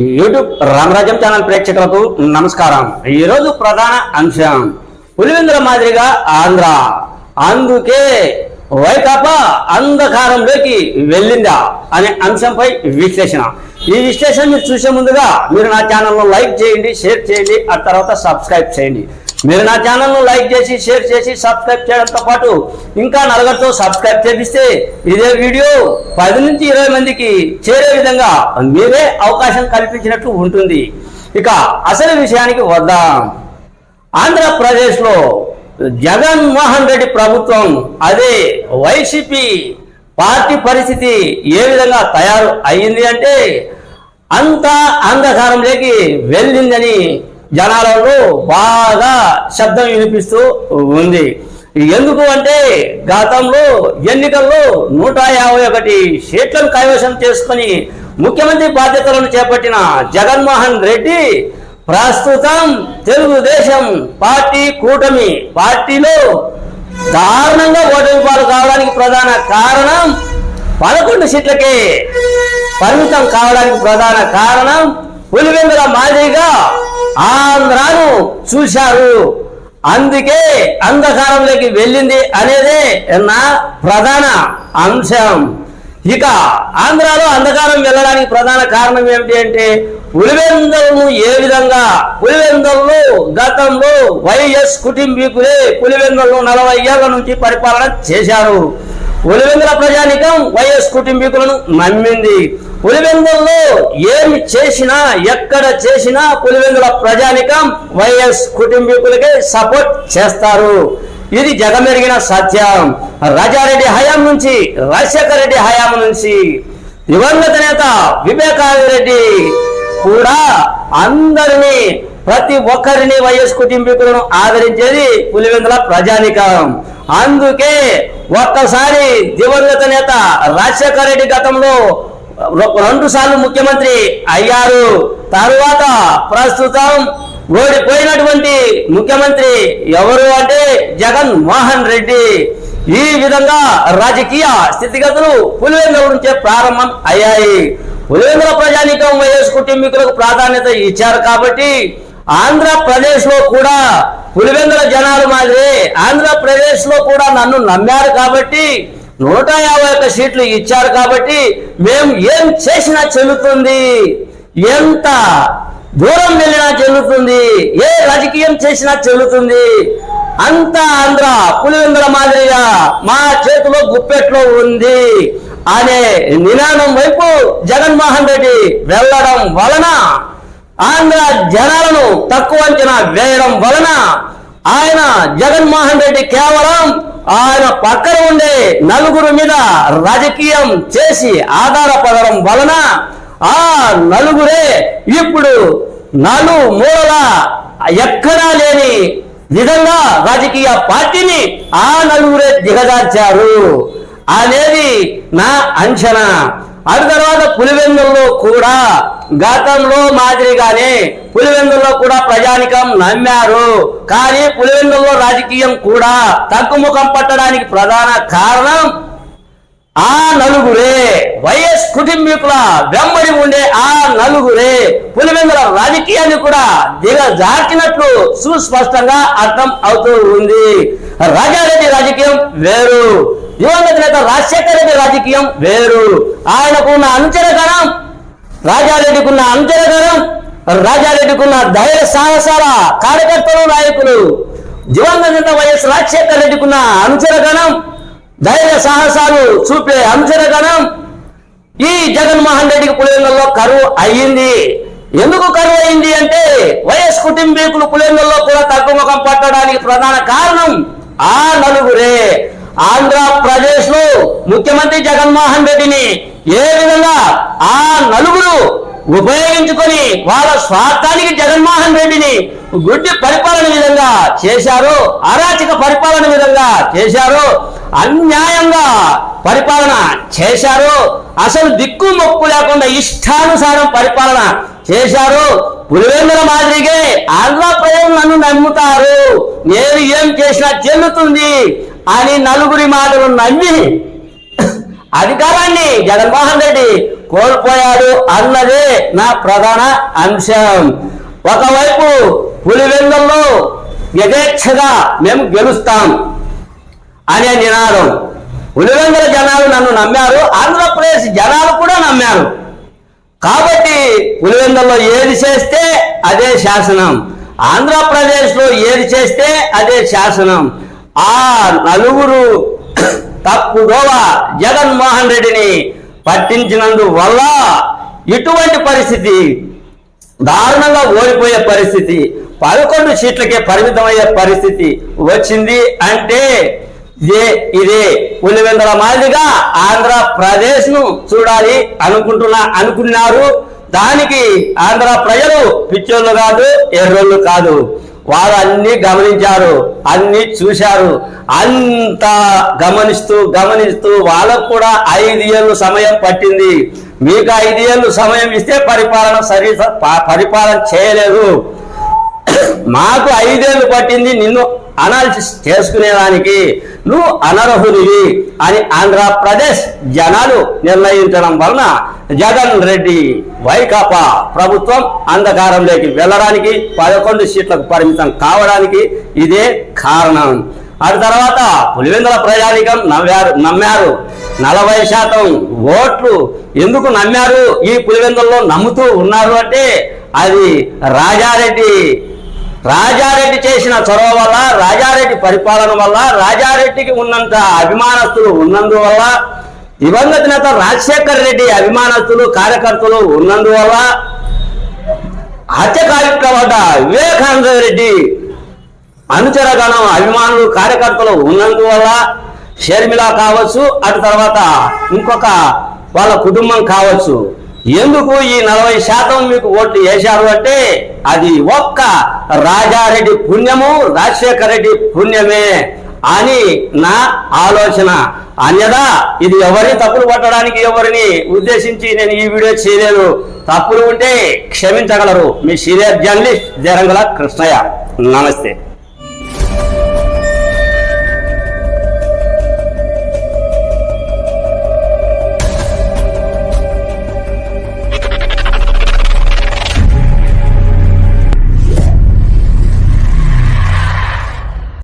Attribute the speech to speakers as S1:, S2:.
S1: YouTube రామరాజ్యం channel ప్రేక్షకులకు నమస్కారం. ఈరోజు ప్రధాన అంశం పులివెందుల మాదిరిగా ఆంధ్ర. అందుకే వైకాపా అంధకారంలోకి వెళ్ళిందా అనే అంశంపై విశ్లేషణ. ఈ విశ్లేషణ మీరు చూసే ముందుగా మీరు నా ఛానల్లో లైక్ చేయండి షేర్ చేయండి ఆ తర్వాత సబ్స్క్రైబ్ చేయండి. మీరు నా ఛానల్ను లైక్ చేసి షేర్ చేసి సబ్స్క్రైబ్ చేయడంతో పాటు ఇంకా నలుగురితో సబ్స్క్రైబ్ చేపిస్తే ఇదే వీడియో పది నుంచి ఇరవై మందికి చేరే విధంగా మీరే అవకాశం కల్పించినట్లు ఉంటుంది. ఇక అసలు విషయానికి వద్దాం. ఆంధ్రప్రదేశ్లో జగన్మోహన్ రెడ్డి ప్రభుత్వం అదే వైసీపీ పార్టీ పరిస్థితి ఏ విధంగా తయారు అయ్యింది అంటే అంతా అంధకారంలోకి వెళ్ళిందని జనాలలో బాగా శబ్దం వినిపిస్తూ ఉంది. ఎందుకు అంటే గతంలో ఎన్నికల్లో నూట యాభై ఒకటి సీట్లను కైవసం చేసుకుని ముఖ్యమంత్రి బాధ్యతలను చేపట్టిన జగన్మోహన్ రెడ్డి ప్రస్తుతం తెలుగుదేశం పార్టీ కూటమి పార్టీలో దారుణంగా ఓటమి పాలు కావడానికి ప్రధాన కారణం పదకొండు సీట్లకే పరిమితం కావడానికి ప్రధాన కారణం పులివెందుల మాదిరిగా ఆంధ్రాను చూశారు. అందుకే అంధకారంలోకి వెళ్ళింది అనేదే నా ప్రధాన అంశం. ఇక ఆంధ్రాలో అంధకారం వెళ్ళడానికి ప్రధాన కారణం ఏమిటి అంటే పులివెందలను ఏ విధంగా పులివెందలను గతంలో వైఎస్ కుటుంబీకులే పులివెందలను నలభై ఏళ్ళ నుంచి పరిపాలన చేశారు. పులివెందుల ప్రజానికం వైఎస్ కుటుంబీకులను నమ్మింది. పులివెందుల్లో ఏమి చేసినా ఎక్కడ చేసినా పులివెందుల ప్రజానికం వైఎస్ కుటుంబీకులకే సపోర్ట్ చేస్తారు. ఇది జగమెరిగిన సత్యం. రాజారెడ్డి హయాం నుంచి రాజశేఖర రెడ్డి హయాం నుంచి. దివంగత నేత వివేకానందరెడ్డి కూడా అందరినీ ప్రతి ఒక్కరిని వైఎస్ కుటుంబీకులను ఆదరించేది పులివెందుల ప్రజానికం. అందుకే ఒక్కసారి దివంగత నేత రాజశేఖర రెడ్డి గతంలో రెండు సార్లు ముఖ్యమంత్రి అయ్యారు. తరువాత ప్రస్తుతం ఓడిపోయినటువంటి ముఖ్యమంత్రి ఎవరు అంటే జగన్ మోహన్ రెడ్డి. ఈ విధంగా రాజకీయ స్థితిగతులు పులివెందుల నుంచే ప్రారంభం అయ్యాయి. పులివెందుల ప్రజానీకం వైఎస్ కుటుంబీకులకు ప్రాధాన్యత ఇచ్చారు కాబట్టి ఆంధ్రప్రదేశ్లో కూడా పులివెందుల జనాలు మాదిరి ఆంధ్రప్రదేశ్లో కూడా నన్ను నమ్మారు కాబట్టి నూట యాభై ఒక్క సీట్లు ఇచ్చారు కాబట్టి మేము ఏం చేసినా చెల్లుతుంది. ఎంత దూరం వెళ్ళినా చెల్లుతుంది. ఏ రాజకీయం చేసినా చెల్లుతుంది. అంత ఆంధ్ర పులివెందుల మాదిరిగా మా చేతిలో గుప్పెట్లో ఉంది అనే నినాదం వైపు జగన్మోహన్ రెడ్డి వెళ్ళడం వలన ఆంధ్ర జనాలను తక్కువ అంచనా వేయడం వలన ఆయన జగన్మోహన్ రెడ్డి కేవలం ఆయన పక్కన ఉండే నలుగురు మీద రాజకీయం చేసి ఆధారపడడం వలన ఆ నలుగురే ఇప్పుడు నలు మూలల ఎక్కడా లేని విధంగా రాజకీయ పార్టీని ఆ నలుగురే దిగజార్చారు. అనేది నా అంచనా. అటు తర్వాత పులివెందుల్లో కూడా గతంలో మాదిరిగానే పులివెందుల్లో కూడా ప్రజానికం నమ్మారు. కానీ పులివెందుల్లో రాజకీయం కూడా తగ్గుముఖం పట్టడానికి ప్రధాన కారణం ఆ నలుగురే. వైఎస్ కుటుంబీకుల వెంబడి ఉండే ఆ నలుగురే. పులివెందుల రాజకీయాన్ని కూడా దిగజార్చినట్లు సుస్పష్టంగా అర్థం అవుతూ ఉంది. రాజారెడ్డి రాజకీయం వేరు. దివంగత నేత రాజశేఖర రెడ్డి రాజకీయం వేరు. ఆయనకు ఉన్న అనుచరగణం రాజారెడ్డికి ఉన్న అనుచరగణం రాజారెడ్డికి ఉన్న ధైర్య సాహసాల కార్యకర్తలు నాయకులు. దివంగత నేత వైఎస్ రాజశేఖర రెడ్డికి ఉన్న అనుచరగణం ధైర్య సాహసాలు చూపే అంశరగణం ఈ జగన్మోహన్ రెడ్డికి పులివెందుల్లో కరువు అయ్యింది. ఎందుకు కరువు అయింది అంటే వైఎస్ కుటుంబీకులు పులివెందుల్లో కూడా తగ్గుముఖం పట్టడానికి ప్రధాన కారణం ఆ నలుగురే. ఆంధ్రప్రదేశ్లో ముఖ్యమంత్రి జగన్మోహన్ రెడ్డిని ఏ విధంగా ఆ నలుగురు ఉపయోగించుకొని వాళ్ళ స్వార్థానికి జగన్మోహన్ రెడ్డిని గుడ్డి పరిపాలన విధంగా చేశారు అరాచక పరిపాలన విధంగా చేశారు అన్యాయంగా పరిపాలన చేశారు అసలు దిక్కు మొక్కు లేకుండా ఇష్టానుసారం పరిపాలన చేశారు పులివెందుల మాదిరిగే ఆంధ్రప్రదేశ్ నన్ను నమ్ముతారు. నేను ఏం చేసినా చెల్లుతుంది. అని నలుగురి మాటలు నమ్మి అధికారాన్ని జగన్మోహన్ రెడ్డి కోల్పోయాడు అన్నదే నా ప్రధాన అంశం. ఒకవైపు పులివెందుల్లో యథేచ్ఛగా మేము గెలుస్తాం అనే నినాదం. పులివెందుల జనాలు నన్ను నమ్మారు ఆంధ్రప్రదేశ్ జనాలు కూడా నమ్మారు. కాబట్టి పులివెందుల్లో ఏది చేస్తే అదే శాసనం. ఆంధ్రప్రదేశ్లో ఏది చేస్తే అదే శాసనం. ఆ నలుగురు తప్పుదోవ జగన్మోహన్ రెడ్డిని పట్టించినందు వల్ల ఇటువంటి పరిస్థితి దారుణంగా ఓడిపోయే పరిస్థితి పదకొండు సీట్లకే పరిమితమయ్యే పరిస్థితి వచ్చింది అంటే ఇదే ఇదే పులివెందుల మాదిరిగా ఆంధ్రప్రదేశ్ను చూడాలి అనుకుంటున్నా అనుకున్నారు. దానికి ఆంధ్ర ప్రజలు పిచ్చోళ్ళు కాదు ఎర్రోళ్ళు కాదు. వారు అన్ని గమనించారు అన్ని చూశారు. అంత గమనిస్తూ గమనిస్తూ వాళ్ళకు కూడా ఐదు ఏళ్ళు సమయం పట్టింది. మీకు ఐదు ఏళ్ళు సమయం ఇస్తే పరిపాలన సరి పరిపాలన చేయలేదు. మాకు ఐదేళ్ళు పట్టింది నిన్ను అనాలిసిస్ చేసుకునేదానికి నువ్వు అనర్హుడివి అని ఆంధ్రప్రదేశ్ జనాలు నిర్ణయించడం వలన జగన్ రెడ్డి వైకాపా ప్రభుత్వం అంధకారంలోకి వెళ్ళడానికి పదకొండు సీట్లకు పరిమితం కావడానికి ఇదే కారణం. ఆ తర్వాత పులివెందుల ప్రజానికం నవ్వారు నమ్మారు. నలభై శాతం ఓట్లు ఎందుకు నమ్మారు? ఈ పులివెందుల్లో నమ్ముతూ ఉన్నారు అంటే అది రాజారెడ్డి రాజారెడ్డి చేసిన చొరవ వల్ల రాజారెడ్డి పరిపాలన వల్ల రాజారెడ్డికి ఉన్నంత అభిమానస్తులు ఉన్నందువల్ల దివంగత నేత రాజశేఖర్ రెడ్డి అభిమానస్తులు కార్యకర్తలు ఉన్నందువల్ల హత్య కార్యక్రమట వివేకానంద రెడ్డి అనుచరగణం అభిమానులు కార్యకర్తలు ఉన్నందువల్ల షర్మిల కావచ్చు అటు తర్వాత ఇంకొక వాళ్ళ కుటుంబం కావచ్చు. ఎందుకు ఈ నలభై శాతం మీకు ఓట్లు వేశారు అంటే అది ఒక్క రాజారెడ్డి పుణ్యము రాజశేఖర రెడ్డి పుణ్యమే అని నా ఆలోచన. అన్యదా ఇది ఎవరిని తప్పులు పట్టడానికి ఎవరిని ఉద్దేశించి నేను ఈ వీడియో చేయలేదు. తప్పులు ఉంటే క్షమించగలరు. మీ సీనియర్ జర్నలిస్ట్ జరంగల కృష్ణయ్య. నమస్తే.